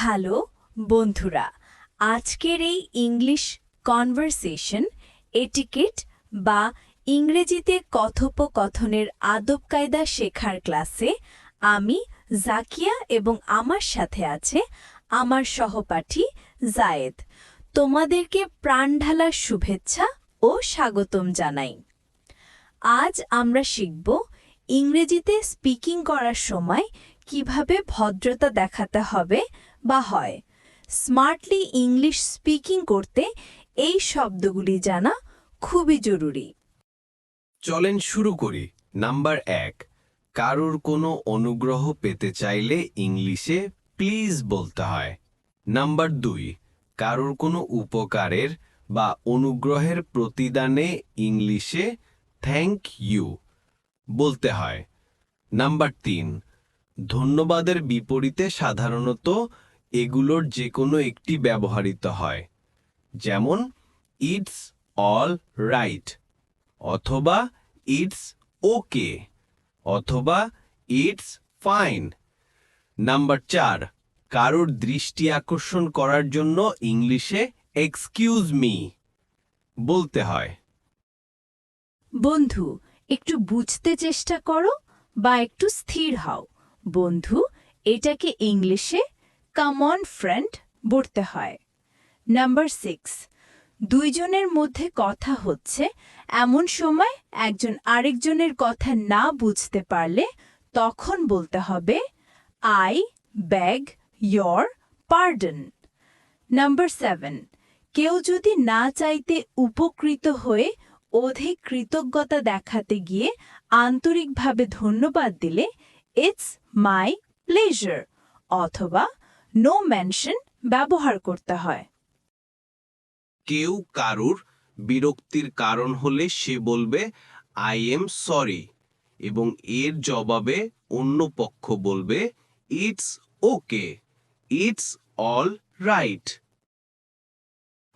Hello, বন্ধুরা, আজকের এই ইংলিশ কনভারসেশন, এটিকেট বা ইংরেজিতে কথোপকথনের আদব কায়দা শেখার ক্লাসে আমি জাকিয়া এবং আমার সাথে আছে আমার সহপাঠী জায়েদ। তোমাদেরকে প্রাণঢালার শুভেচ্ছা ও স্বাগতম জানাই। আজ আমরা শিখব ইংরেজিতে স্পিকিং করার সময় কীভাবে ভদ্রতা দেখাতে হবে বা হয়। স্মার্টলি ইংলিশ স্পিকিং করতে এই শব্দগুলি জানা খুবই জরুরি। চলেন শুরু করি। নাম্বার এক, কারোর কোনো অনুগ্রহ পেতে চাইলে ইংলিশে প্লিজ বলতে হয়। নাম্বার দুই, কারোর কোনো উপকারের বা অনুগ্রহের প্রতিদানে ইংলিশে থ্যাংক ইউ বলতে হয়। নাম্বার তিন, ধন্যবাদের বিপরীতে সাধারণত এগুলোর যে কোনো একটি ব্যবহৃত হয়। যেমন ইটস অল রাইট অথবা ইটস ওকে অথবা ইটস ফাইন নাম্বার চার, কারোর দৃষ্টি আকর্ষণ করার জন্য ইংলিশে এক্সকিউজ মি বলতে হয়। বন্ধু, একটু বুঝতে চেষ্টা করো বা একটু স্থির হও। বন্ধু, এটাকে ইংলিশে কামন ফ্রেন্ড বলতে হয়। নাম্বার সিক্স দুইজনের মধ্যে কথা হচ্ছে, এমন সময় একজন আরেকজনের কথা না বুঝতে পারলে তখন বলতে হবে I beg your pardon number seven কেউ যদি না চাইতে উপকৃত হয়ে অধিক কৃতজ্ঞতা দেখাতে গিয়ে আন্তরিকভাবে ধন্যবাদ দিলে ইটস মাই প্লেজার অথবা নো মেনশন ব্যবহার করতে হয়। কেউ কারুর বিরক্তির কারণ হলে সে বলবে আই এম সরি এবং এর জবাবে অন্য পক্ষ বলবে it's okay it's all right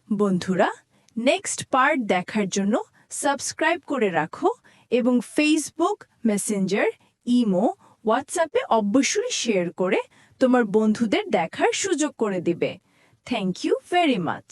বন্ধুরা নেক্সট পার্ট দেখার জন্য সাবস্ক্রাইব করে রাখো এবং ফেসবুক মেসেঞ্জার ইমো হোয়াটসঅ্যাপে অবশ্যই শেয়ার করে তোমার বন্ধুদের দেখার সুযোগ করে দিবে। Thank you very much